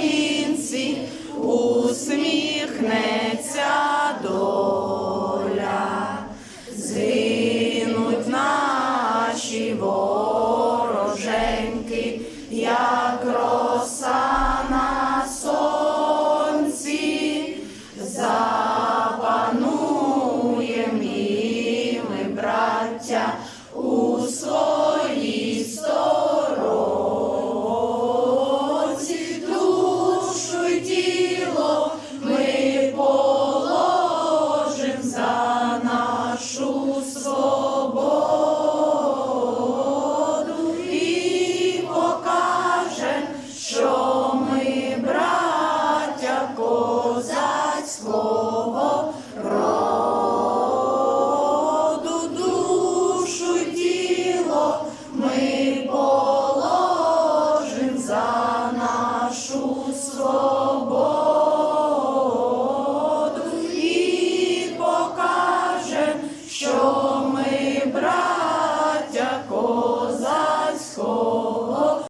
Українці усміхнеться доля, згинуть наші вороженьки, як роса на сонці, запануєм і ми, браття. Slow.